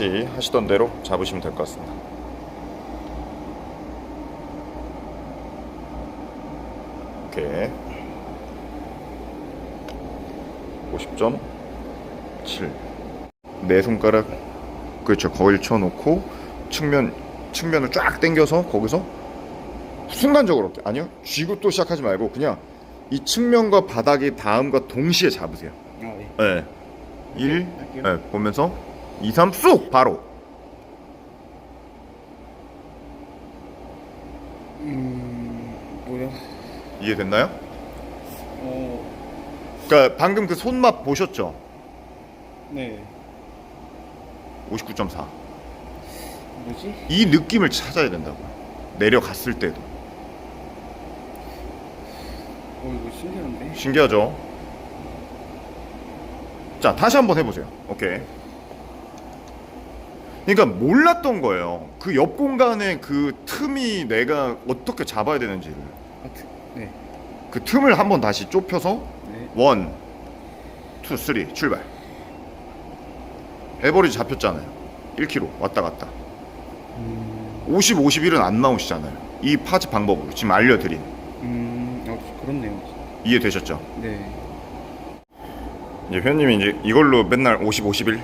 하시던 대로 잡으시면 될 것 같습니다. 오케이. 50.7. 네 손가락 그렇죠. 걸쳐 놓고 측면 측면을 쫙 당겨서 거기서 순간적으로 아니요. 쥐고 또 시작하지 말고 그냥 이 측면과 바닥이 닿음과 동시에 잡으세요. 아, 예. 네. 1 할게요. 네, 보면서 2 3 쑥 바로 음, 뭐야? 이해됐나요? 어, 그러니까 방금 그 손맛 보셨죠? 네. 59.4. 뭐지? 이 느낌을 찾아야 된다고. 내려갔을 때도. 어, 이거 신기한데? 신기하죠? 자, 다시 한번 해보세요. 오케이. 그러니까 몰랐던 거예요. 그 옆 공간에 그 틈이 내가 어떻게 잡아야 되는지를. 아, 트, 네. 그 틈을 한번 다시 좁혀서 네. 원, 투, 쓰리 출발. 에버리지 잡혔잖아요. 1km 왔다 갔다. 음, 50, 51은 안 나오시잖아요. 이 파지 방법으로 지금 알려드린 음, 어, 그렇네요. 이해되셨죠? 네. 이제 회원님이 이제 이걸로 맨날 50, 51.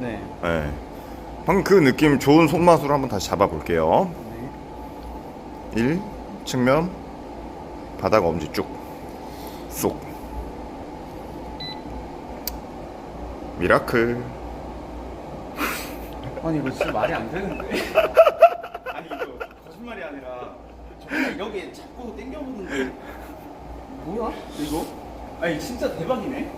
네. 예. 방금 그 느낌 좋은 손맛으로 한번 다시 잡아볼게요. 네. 1 측면 바닥 엄지 쭉 쏙. 미라클. 아니, 이거 진짜 말이 안 되는데? 아니, 이거 거짓말이 아니라, 저 그냥 여기 잡고 당겨보는데, 뭐야? 이거? 아니, 진짜 대박이네?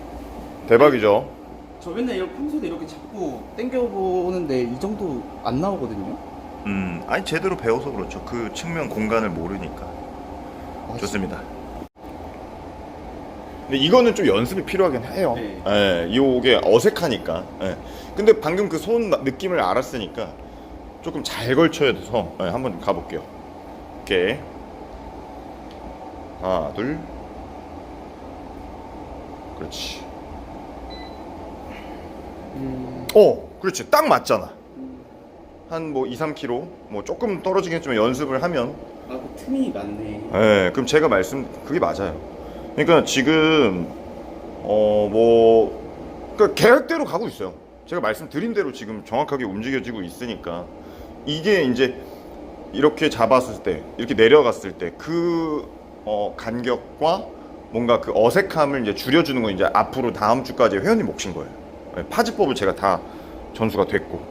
대박이죠. 저 맨날 이렇게 평소에 이렇게 잡고 당겨보는데, 이 정도 안 나오거든요? 음, 아니 제대로 배워서 그렇죠. 그 측면 공간을 모르니까. 아, 좋습니다. 근데 이거는 좀 연습이 필요하긴 해요. 네. 예, 이게 어색하니까. 예. 근데 방금 그 손 느낌을 알았으니까 조금 잘 걸쳐야 돼서 예, 한번 가볼게요. 오케이. 하나, 둘. 그렇지. 음, 어, 그렇지. 딱 맞잖아. 한 뭐 2, 3kg, 뭐 조금 떨어지긴 했지만 연습을 하면 아, 그 틈이 많네. 네, 그럼 제가 말씀 그게 맞아요. 그러니까 지금 어뭐 그러니까 계획대로 가고 있어요. 제가 말씀드린 대로 지금 정확하게 움직여지고 있으니까 이게 이제 이렇게 잡았을 때 이렇게 내려갔을 때 그 어, 간격과 뭔가 그 어색함을 이제 줄여주는 건 이제 앞으로 다음 주까지 회원님 몫인 거예요. 네, 파지법을 제가 다 전수가 됐고